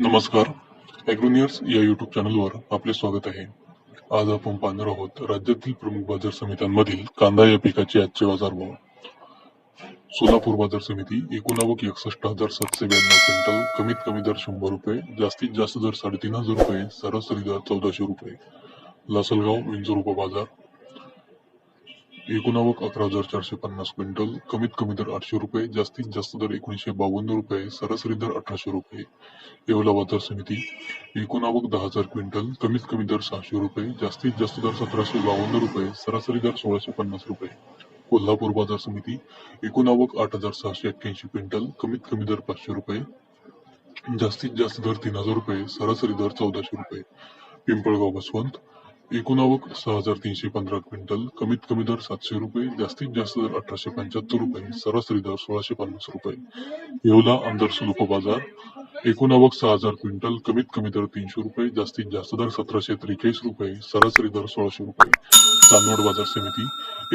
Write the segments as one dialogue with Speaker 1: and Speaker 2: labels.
Speaker 1: नमस्कार. ॲग्रोनियर्स या युट्यूब चॅनलवर आपले स्वागत आहे. आज आपण पाहणार आहोत राज्यातील प्रमुख बाजार समित्यांमधील कांदा या पिकाचे आजचे बाजारभाव. सोलापूर बाजार समिती एकूण आवक एकसष्ट हजार सातशे ब्याण्णव क्विंटल कमीत कमी दर शंभर रुपये जास्तीत जास्त दर साडेतीन हजार रुपये सरासरी दर चौदाशे रुपये. लासलगाव विंचूर बाजार एकूण अकरा हजार चारशे पन्नास क्विंटल कमीत कमी दर आठशे रुपये जास्तीत जास्त दर एकोणीसशे बावन्न रुपये सरासरी दर अठराशे रुपये. येवला बाजार समिती एकूण आवक दहा हजार क्विंटल कमीत कमी दर सहाशे रुपये जास्तीत जास्त दर सतराशे बावन्न रुपये सरासरी दर सोळाशे पन्नास रुपये. कोल्हापूर बाजार समिती एकोणावक आठ हजार सहाशे अठ्ठ्याऐंशी क्विंटल कमीत कमी दर पाचशे रुपये. जास्तीत जास्त दर तीन हजार रुपये सरासरी दर चौदाशे रुपये. पिंपळगाव बसवंत एकूण आवक सहा हजार तीनशे पंधरा क्विंटल कमीत कमी दर सातशे रुपये जास्तीत जास्त दर अठराशे पंच्याहत्तर रुपये सरासरी दर सोळाशे पन्नास रुपये. येवला आंदर बाजार एकूण आवक सहा हजार क्विंटल कमीत कमी दर तीनशे रुपये जास्तीत जास्त दर सतराशे त्रेचाळीस रुपये सरासरी दर सोळाशे रुपये. चांदवड बाजार समिती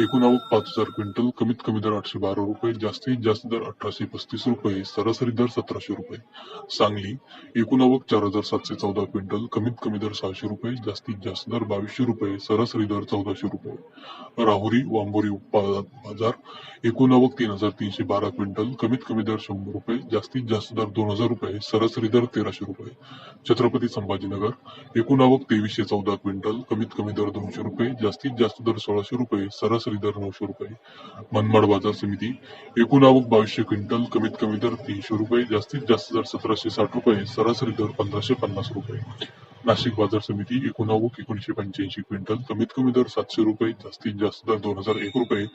Speaker 1: एकूण आवक पाच हजार क्विंटल कमीत कमी दर आठशे बारा रुपये जास्तीत जास्त दर अठराशे पस्तीस रुपये सरासरी दर सतराशे रुपये. सांगली एकूण आवक चार हजार सातशे चौदा क्विंटल कमीत कमी दर सहाशे रुपये जास्तीत जास्त दर बावीसशे रुपये सरासरी दर चौदाशे रुपये. राहुरी वांबोरी उत्पादन बाजार एकूण आवक तीन हजार तीनशे बारा क्विंटल कमीत कमी दर शंभर रुपये जास्तीत जास्त दर दोन हजार रुपये सरासरी दर तेराशे रुपये. छत्रपती संभाजीनगर एकूण आवक तेवीसशे चौदा क्विंटल कमीत कमी दर दोनशे रुपये जास्तीत जास्त दर सोळाशे रुपये सरासरी दर नऊशे रुपये. मनमाड बाजार समिती एकूण आवक बावीसशे क्विंटल कमीत कमी दर तीनशे रुपये जास्तीत जास्त दर सतराशे साठ रुपये सरासरी दर पंधराशे पन्नास रुपये. नाशिक बाजार समिती एकूण आवक एकोणीशे पंच्याऐंशी क्विंटल कमीत कमी दर सातशे रुपये जास्तीत जास्त दर दोन हजार एक रुपये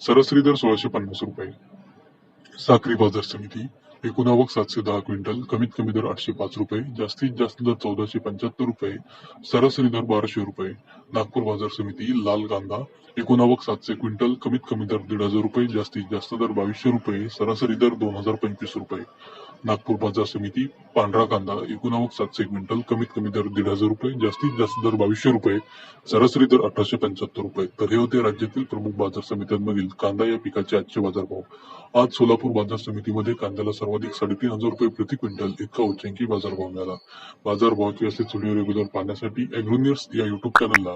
Speaker 1: सरासरी दर सोळाशे पन्नास रुपये. साक्री बाजार समिती एकूण आवक सातशे दहा क्विंटल कमीत कमी दर आठशे पाच रुपये जास्तीत जास्त दर चौदाशे पंच्याहत्तर रुपये सरासरी दर बाराशे रुपये. नागपूर बाजार समिती लाल कांदा एकोणावक सातशे क्विंटल कमीत कमी दर दीड हजार रुपये जास्तीत जास्त दर बावीसशे रुपये सरासरी दर दोन हजार पंचवीस रुपये. नागपूर बाजार समिती पांढरा कांदा एकोणावक सातशे क्विंटल कमीत कमी दर दीड हजार रुपये जास्तीत जास्त दर बावीसशे रुपये सरासरी दर अठराशे पंच्याहत्तर रुपये. तर हे होते राज्यातील प्रमुख बाजार समित्यांमधील कांदा या पिकाचे आजचे बाजारभाव. आज सोलापूर बाजार समितीमध्ये कांद्याला सर्वाधिक साडेतीन हजार रुपये प्रति क्विंटल इतका उच्चांकी बाजारभाव मिळाला. बाजारभावाचे असे व्हिडिओ रेग्युलर पाहण्यासाठी अॅग्रोनियर्स या युट्यूब चॅनलला